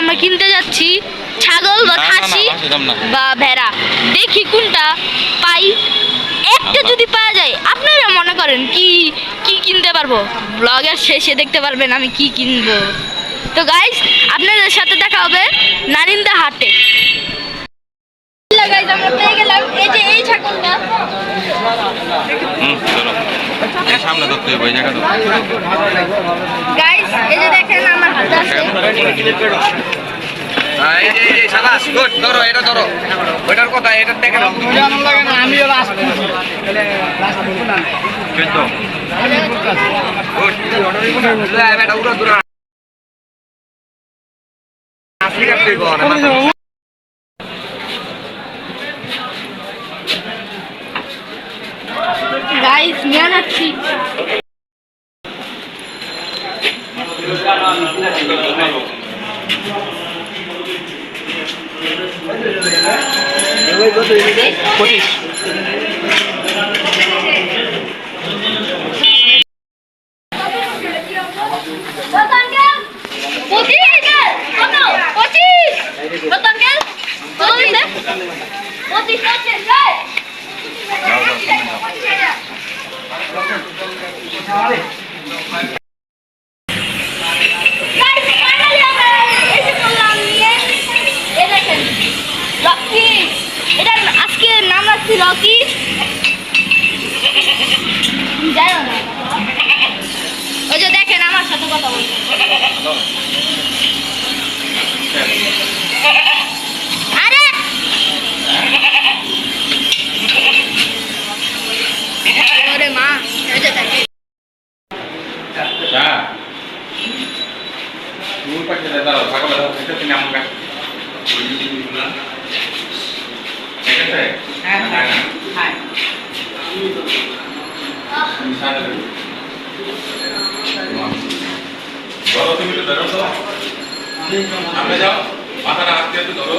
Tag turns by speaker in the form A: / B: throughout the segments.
A: আমরা কিনতে যাচ্ছি ছাগল বা খাসি। বা ভেড়া। দেখি কোনটা পাই। একটা যদি পাওয়া যায় আপনারা মনে করেন কি কি কিনতে পারব? ব্লগের শেষে দেখতে পারবেন আমি কি কিনবো। তো গাইস আপনাদের সাথে দেখা হবে নারিন্দা হাটে। গাইস আমরা পেয়ে গেলাম? এই যে এই ছাগলটা
B: হুম চলো। এ সামনে ধরতে হবে
A: গাইস এই যে দেখেন আমার হাতে আছে
C: এই যে এই যে সাবাস গুড ধরো এটা ধরো ওইটার কথা এটা দেখে নাও গুড বেটা উড়ো দূর আসলি কাটতে কোন
A: গাইস নিয়ে যাচ্ছি
C: পঁচিশ
A: পঁচিশ পঁচিশ পঁচিশ পঁচিশ রকি এটা আজকে নাম রাখছি রকি যাই না ওই যে দেখেন আমার সাথে কথা বলছে আরে ওরে মা এই যে দেখেন
B: হ্যাঁ তুই পাঠিয়ে দে দাঁড়াও ছাগল এটা তুমি আমার কাছে ঠিক আছে হ্যাঁ হ্যাঁ ধরো তুমি তো ধরো তো সামনে যাও মাথাটা হাত দিয়ে তো ধরো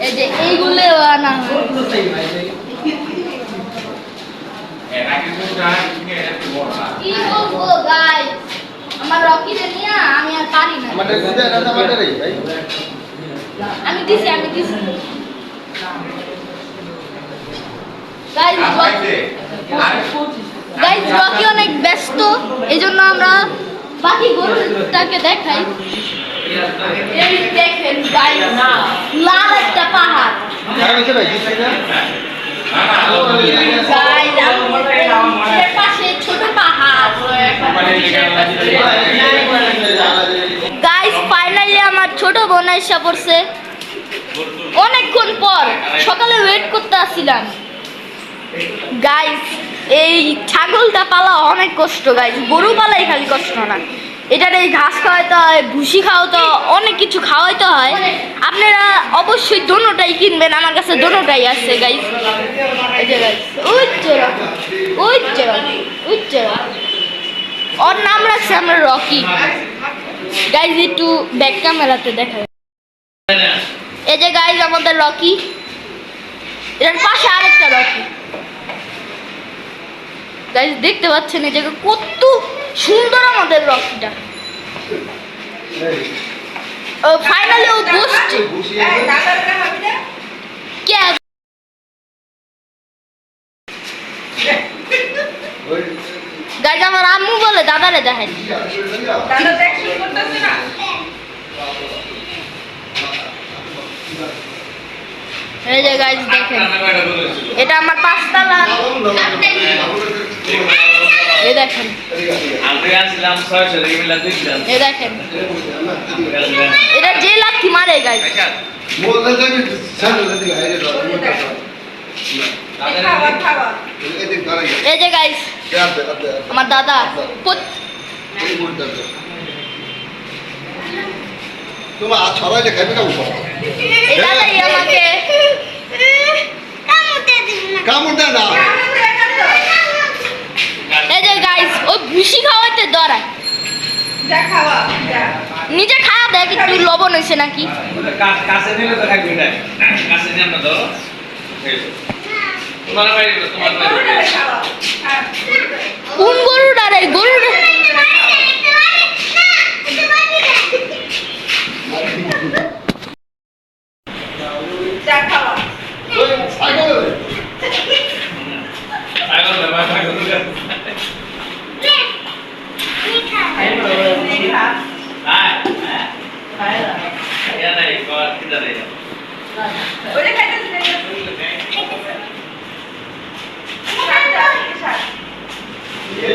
A: এই যে এইগুলো আনা হয়। কি বলব আমার রকিরে নিয়ে আমি আর পারি না। আমি দিছি আমি দিছি। গাইস গাইস রকি অনেক ব্যস্ত এই জন্য আমরা বাকি গরুটাকে দেখাই। গাইস ফাইনালি আমার ছোট বোন এসে পড়ছে। অনেকক্ষণ পর সকালে ওয়েট করতে আসছিলাম। গাইস এই ছাগলটা পালা অনেক কষ্ট গাইস গরু পালাই খালি কষ্ট না। এটার এই ঘাস খাওয়াইতে হয়, ভুসি খাওয়াতে অনেক কিছু খাওয়াইতে হয়। আপনারা অবশ্যই দোনোটাই কিনবেন, আমার কাছে দোনোটাই আছে গাইস এই যে গাইস যে রকি ওর নাম রাখছে আমরা রকি। গাইজ একটু ব্যাক ক্যামেরাতে দেখা এই যে গাইজ আমাদের রকি। এর পাশে আরেকটা রকি। গাইজ দেখতে পাচ্ছেন এই জায়গা কত সুন্দর আমাদের রকিটা ফাইনালি ও বসছে। কে? গাইজ আমার আম্মু বলে দাদারে দেখাই এই যে গাইজ দেখেন। এটা আমার পাঁচতলা। এই দেখেন। এটা যে মারে এই যে আমার দাদা।
D: তোমার হাত ছড়াইলে খাইবে কেমন? কামড় দেয় না
A: এই যে গাইস ও বেশি খাওয়াতে দরায়। নিজে খাওয়া দেখ একটু লবণ হয়েছে নাকি?
C: কাছে নিলে তো খাইবি না কাছে নিয়ে আমরা ধরো তোমার বাইরে তোমার বাইরে
A: কোন গরুটা রে? গরুটা
D: ওই সাইকেলে দে।
C: আইগো বাবা আইগো আয় আয় নাই কর কিদা রে
D: এইটা না খাই আমার ওইটা খাও ওইটা এটা খাওয়াইলে তো কাট ধরে গেল আর খাওয়াইলে তো বসে এটা খাই আসো না
C: খায় না
D: ওই একটা করে ওইটা দাও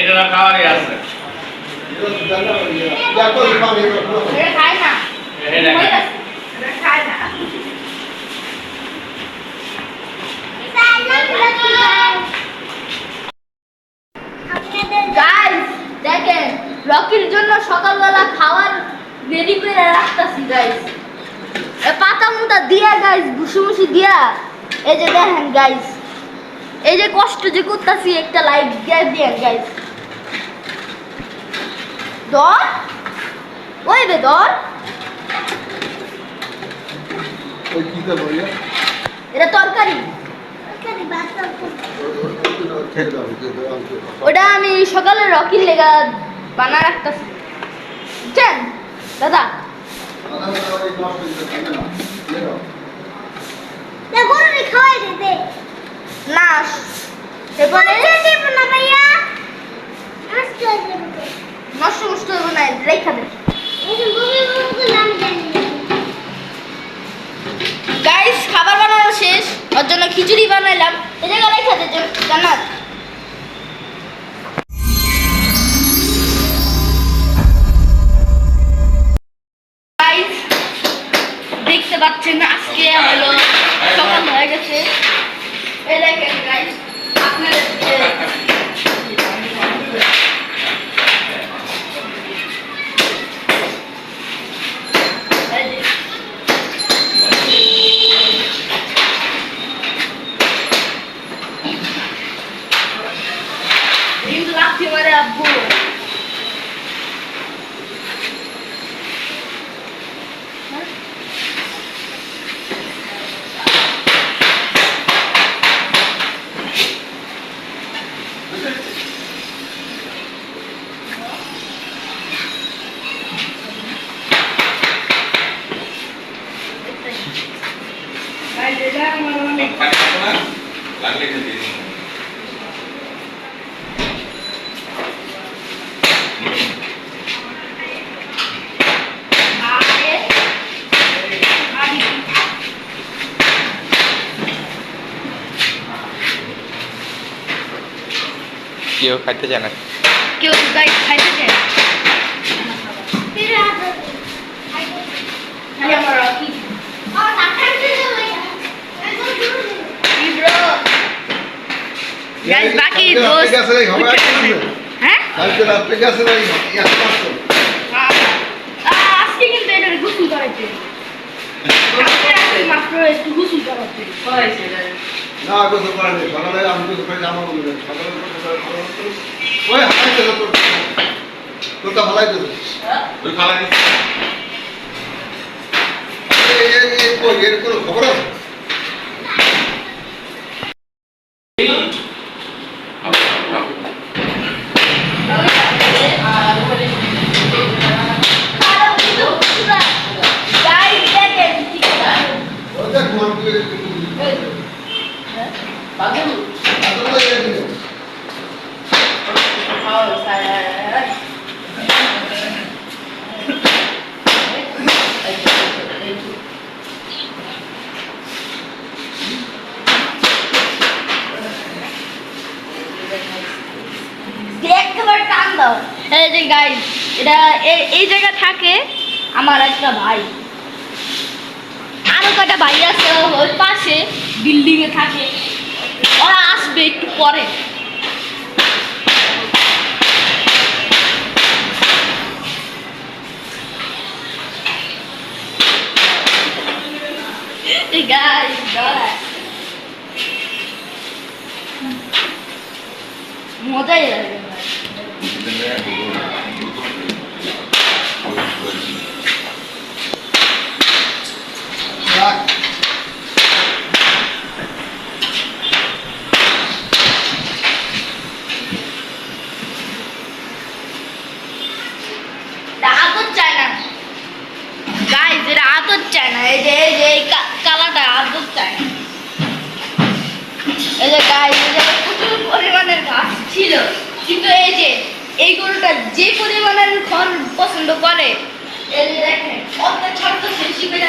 C: এটা খাওয়ারই আছে
D: এটা তো জানা ওই যা করে পাবে এটা
A: এটা খায় না
C: এটা খায় না
A: গাইস দেখেন রকির জন্য সকালবেলা খাওয়ার রেডি করে রাখতাছি গাইস পাতা মুতা দিয়া গাইস ভুসি মুসি দিয়া। এই যে দেখেন গাইস এই যে কষ্ট যে করতাছি একটা লাইক দিয়ে দিয়ে গাইস দর ওই বে দর
D: ওই কি
A: এটা তরকারি। ওটা আমি সকালে রকির লেগা বানা রাখতাছি। বুঝছেন দাদা না এরপরে নষ্ট নষ্ট হবে না রেখা গাইস খাবার বানানো শেষ। ওর জন্য খিচুড়ি বানাইলাম। জায়গা রেখা দে জান্নাত। হলো সকাল হয়ে গেছে এই দেখেন গাইস আপনাদের এই যে কিন্তু লাথি মারে আব্বু
B: লাগলে খেতে
C: কেউ খাইতে চায় না।
A: কেউ খাইতে চায়? খালি আমার রকি। ব্রো গাইস বাকি দোস্ত হ্যাঁ?
D: গেছে
A: আজকে কিন্তু এটা গোসল করাইছে। আজকে মাত্র একটু গোসল করাইছে।
D: না গোসল করেনি সকালে আমি গোসল তোর তোর তো
B: তুই
D: এর কোনো খবর আছে
A: দেখেন ঠিক আছে
D: ওই দেখ ঘুমান তুই আসলে এই দিনে।
A: একেবারে টান দাও এই যে গাইস এটা এ- এই জায়গা থাকে আমার একটা ভাই। আরও কটা ভাই আছে? ওর পাশে বিল্ডিং এ থাকে। ওরা আসবে একটু পরে। মজাই লাগে ভাই।
D: রাখ
A: এটা আদর চায় না গাইজ এটা আদর চায় না এই যে এই যে এই কা- কালাটা আদর চায় না এই যে গাইজ এই যে প্রচুর পরিমাণের ঘাস ছিল কিন্তু এই যে এই গরুটা যে পরিমাণের খড় পছন্দ করে এই যে দেখেন অত ছোট্ট শেষি করে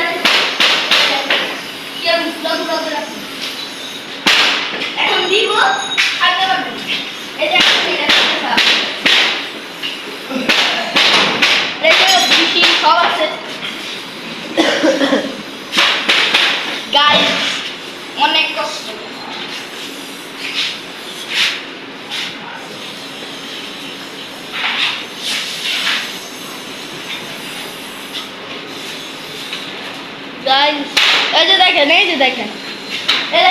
A: এখন দিব খাইতে পারবেন এই যে এখন এটা দেখা রেখে বেশি সব আছে গাইস অনেক কষ্ট। এই যে দেখেন, এই যে দেখেন। এই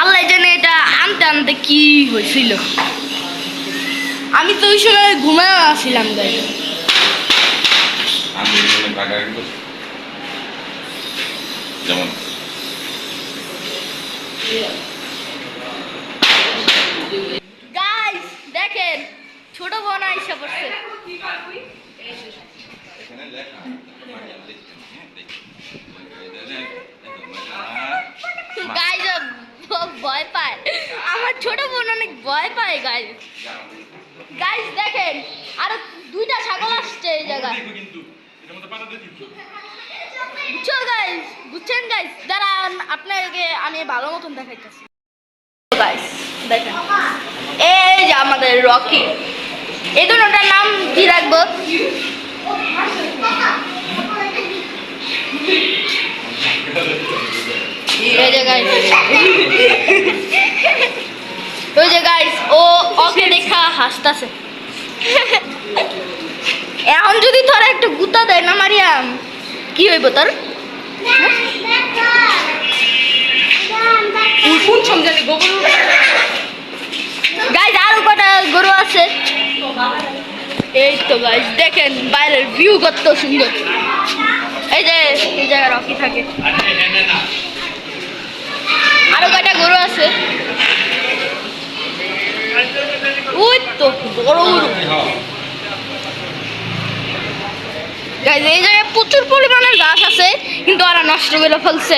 A: আল্লাহ এটা আনতে আনতে কি হয়েছিল। আমি তো ওই সময় ঘুমায় আসছিলাম গাই
B: ভাগাভাগি করছে। যেমন
A: দেখেন ছোট বোন আইসা পড়ছে
B: এখানে লেখা
A: গাইস ভয় পায় আমার ছোট বোন অনেক ভয় পায় গাইস গাইস দেখেন আরও দুইটা ছাগল আসছে এই জায়গায়
B: কিন্তু এটার মধ্যে পাতা দিয়ে দিচ্ছি।
A: বুঝছ গাইস বুঝছেন গাইস দাঁড়ান আপনাকে আমি ভালো মতন দেখাইতেছি। গাইস দেখেন। এই যে আমাদের রকি। এই দুটার নাম কি রাখব? এই যে গাইস ওই যে গাইস ও ওকে দেখা হাসতাছে। এখন যদি তোরা একটু গুতা দেয় না মারিয়াম কি হইব তোর?
E: কোন গোবর
A: গাইজ আরও কটা গরু আছে? এই তো গাইজ দেখেন বাইরের ভিউ কত সুন্দর। এই যে এই জায়গায় রকি থাকে। আরও কয়টা গরু আছে? ওই তো বড় গরু। গাইজ এই জায়গায় প্রচুর পরিমাণের গাছ আছে কিন্তু ওরা নষ্ট করে ফেলছে।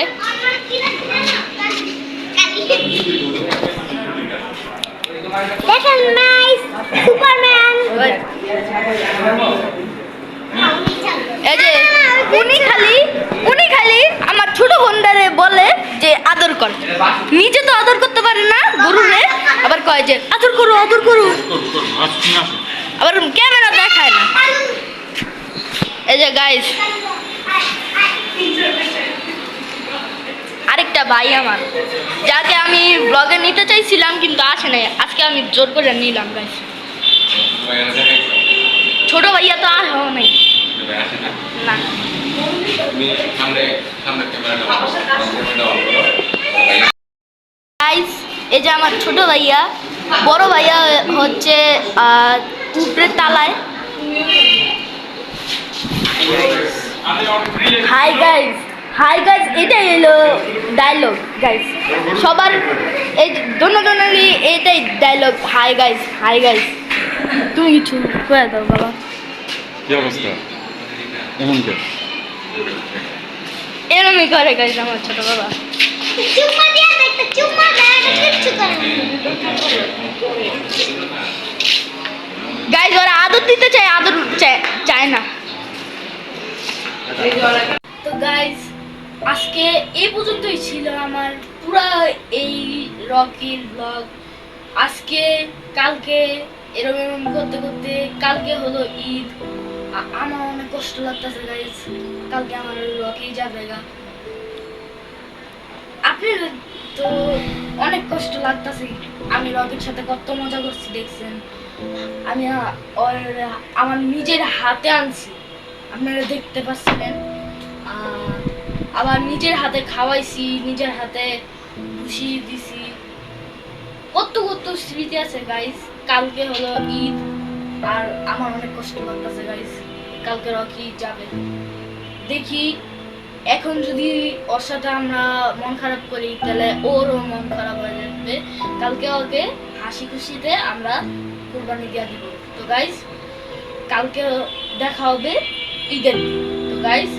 F: দেখেন নাইস সুপারম্যান
A: এই যে, উনি খালি উনি খালি আমার ছোট বোনটারে বলে যে আদর কর। নিজে তো আদর করতে পারে না গরুরে, আবার কয় যে, আদর করো আদর করো। আবার ক্যামেরা দেখায় না। এই যে গাইস ভাই আমার। যাকে আমি ব্লগে নিতে চাইছিলাম কিন্তু আসে নাই। আজকে আমি জোর করে নিলাম
B: দেখাইছো?
A: ছোট ভাইয়া তো আর হওয়া নাই।
B: না?
A: এই যে আমার ছোট ভাইয়া, বড় ভাইয়া হচ্ছে উপরের তালায়। হাই গাইস হাই গাইস এটাই এলো ডায়লগ গাইস সবার এই দোনোজনেরই এটাই dialogue hi guys hi guys তুমি কিছু করে দাও বাবা।
B: কি অবস্থা? এমন কে
A: এরমই করে গাইস আমার ছোট বাবা।
F: চুম্মা দিয়ে একটা চুম্মা দেয় কিচ্ছু করে না।
A: গাইস ওরা আদর দিতে চায় আদর চায় চায় না। তো গাইস আজকে এই পর্যন্তই ছিল আমার পুরা এই রকির ব্লগ আজকে কালকে এরকম এরকম করতে করতে কালকে হলো ঈদ। আমার অনেক কষ্ট লাগতেছে গাইজ কালকে আমার রকি যাবে গা। আপনার তো অনেক কষ্ট লাগতেছে। আমি রকির সাথে কত মজা করছি, দেখছেন। আমি আমার নিজের হাতে আনছি। আপনারা দেখতে পাচ্ছিলেন। আর আবার নিজের হাতে খাওয়াইছি, নিজের হাতে বসিয়ে দিছি। কত কত স্মৃতি আছে গাইস কালকে হলো ঈদ, আর আমার অনেক কষ্ট লাগতেছে গাইস কালকে রকি যাবে? দেখি, এখন যদি ওর সাথে আমরা মন খারাপ করি, তাহলে ওরও মন খারাপ হয়ে যাবে। কালকে ওকে হাসি খুশিতে আমরা কোরবানি দিয়ে দিব। তো গাইস কালকে দেখা হবে ঈদের দিন। তো গাইস